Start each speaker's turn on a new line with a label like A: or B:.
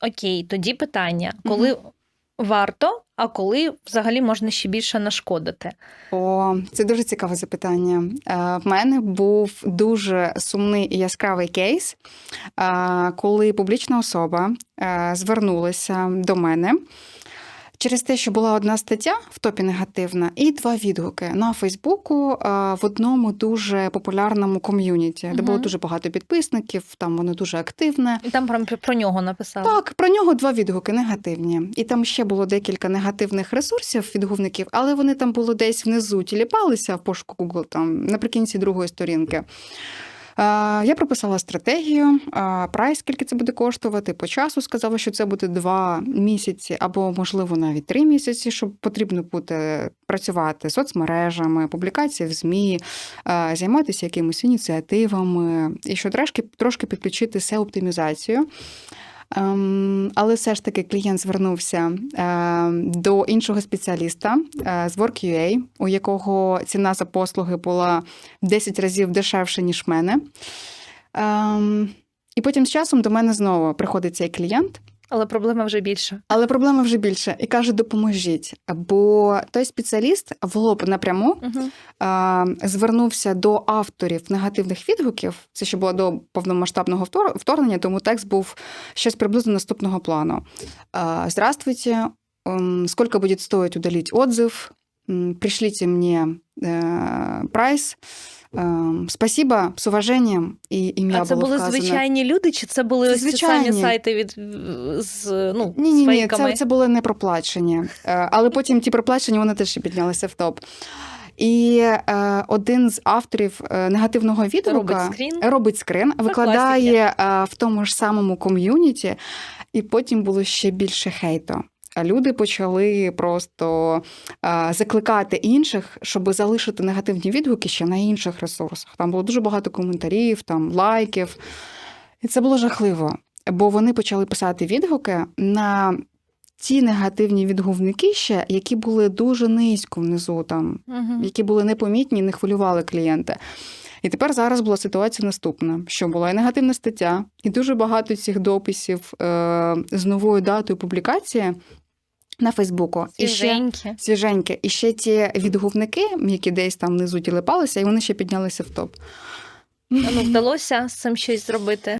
A: Окей, тоді питання: коли варто, а коли взагалі можна ще більше нашкодити?
B: О, це дуже цікаве запитання. Е, В мене був дуже сумний і яскравий кейс, е, коли публічна особа е, звернулася до мене. Через те, що була одна стаття в топі негативна, і два відгуки на Фейсбуку е, в одному дуже популярному ком'юніті, де було дуже багато підписників, там воно дуже активне.
A: І там прям про- нього написали.
B: Так, про нього два відгуки негативні. І там ще було декілька негативних ресурсів відгуків, але вони там були десь внизу тіліпалися в пошуку Google, там наприкінці другої сторінки. Я прописала стратегію, прайс, скільки це буде коштувати. По часу сказала, що це буде два місяці або, можливо, навіть три місяці, щоб потрібно буде працювати соцмережами, публікації в ЗМІ, займатися якимись ініціативами, і що трошки, трошки підключити SEO-оптимізацію. Ем, але все ж таки клієнт звернувся е, до іншого спеціаліста е, з Work.ua, у якого ціна за послуги була в 10 разів дешевше, ніж мене. Ем, і потім з часом до мене знову приходить цей клієнт,
A: Але проблема вже більша.
B: але проблема вже більше і каже: допоможіть. Бо той спеціаліст в лоб напряму
A: Угу.
B: е, звернувся до авторів негативних відгуків. Це ще було до повномасштабного втор- вторгнення, тому текст був щось приблизно наступного плану. Е, Здравствуйте, ем, сколько будет стоить удалить отзыв? Пришлите мне э, прайс. Ем, Спасибо, з уважением. І ім'я
A: А це
B: було
A: були
B: вказано.
A: звичайні люди, чи це були
B: Це
A: ось самі сайти від з ну
B: Ні, ні, ні, це, це були не проплачені. Е, Але потім ті проплачені вони теж піднялися в топ. І е, один з авторів е, негативного відгука
A: Робить скрін?
B: робить скрин, викладає е, в тому ж самому ком'юніті, і потім було ще більше хейту. А люди почали просто закликати інших, щоб залишити негативні відгуки ще на інших ресурсах. Там було дуже багато коментарів, там лайків. І це було жахливо, бо вони почали писати відгуки на ті негативні відгукники ще, які були дуже низько внизу, там,
A: Угу.
B: які були непомітні, не хвилювали клієнта. І тепер зараз була ситуація наступна: що була і негативна стаття, і дуже багато цих дописів е, з новою датою публікації на Фейсбуку. І ще
A: Свіженькі.
B: І ще ті відгукники, які десь там внизу тілипалися, і вони ще піднялися в топ.
A: Ну, вдалося з цим щось зробити.